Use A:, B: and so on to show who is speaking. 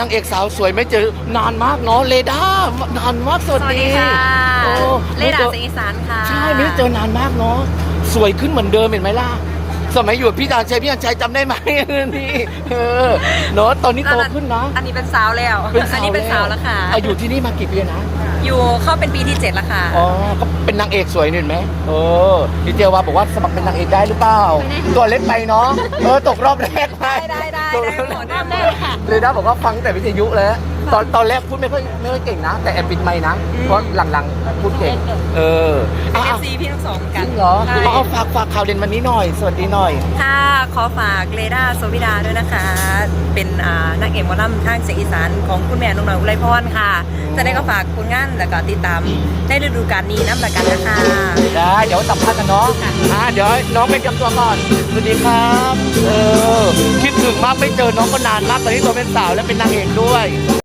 A: นางเอกสาวสวยไม่เจอนานมากเนาะเลด้านานมากสวัส
B: สวัส
A: ดี
B: ดีค่ะ
A: โอ้
B: เลดา
A: ไม่จอ
B: เสียงอีสานค่ะ
A: ใช่ไม่ได้เจอนานมากเนาะสวยขึ้นเหมือนเดิมเห็นไหมล่ะ สมัยอยู่กับพี่จานชัยพี่จานชัยจำได้ไหมนี่เออเนาะตอนนี้โตขึ้นนะ
B: อันนี้เป็นสาวแล้วอันนี้เป็นสาวแล้วค่ะ
A: อายุที่นี่มากี่ปีนะ
B: อยู่เข้าเป็นปีที่เจ็ดแล้วค่ะ
A: อ๋อก็เป็นนางเอกสวยนี่เห็นไหมเออพี่เจว่าบอกว่าสมัครเป็นนางเอกได้หรือเปล่าตัวเล็กไปเนาะเออตกรอบแรกไป
B: ได้ได้
A: ตก
B: ได้
A: รอบ
B: หมด
A: แร
B: ได้
A: ก
B: หมดค่ะ
A: เลยนะบอกว่าฟังแต่วิทยุแล้วตอนตอนแรกพูดไม่ค่อยไม่ค่อยเก่งนะ แต่แอบปิดไมค์นะ เพราะหลังๆพูดเก่ง เออ
B: เป็น
A: อะ
B: เอฟซีพี่ทั้งสองเหมือน
A: จ
B: กั
A: ริ
B: น
A: งเหรอ
B: ใช่
A: เอาฝากฝากข่าวเด่นวันนี้หน่อย สวัสดีหน่อย
B: ค่ะขอฝากเลดาโซวิดาด้วยนะคะ เป็นอ่านางเอกหมอลำทางเสียงอีสานของคุณแม่นงหน่อยอุไรพรค่ะ จะได้ก็ฝากผลงานแล้วก็ติดตามในฤดูกาลนี้น้ำประกันนะคะ
A: ได้ เดี๋ยวสัมภาษณ์กันเนาะ อ่าเดี๋ยวน้องเป็นจำตัวก่อน สวัสดีครับ เออ คิดถึงมากไม่เจอน้องก็นานมากตอนนี้ตัวเป็นสาวและเป็นนางเอกด้วย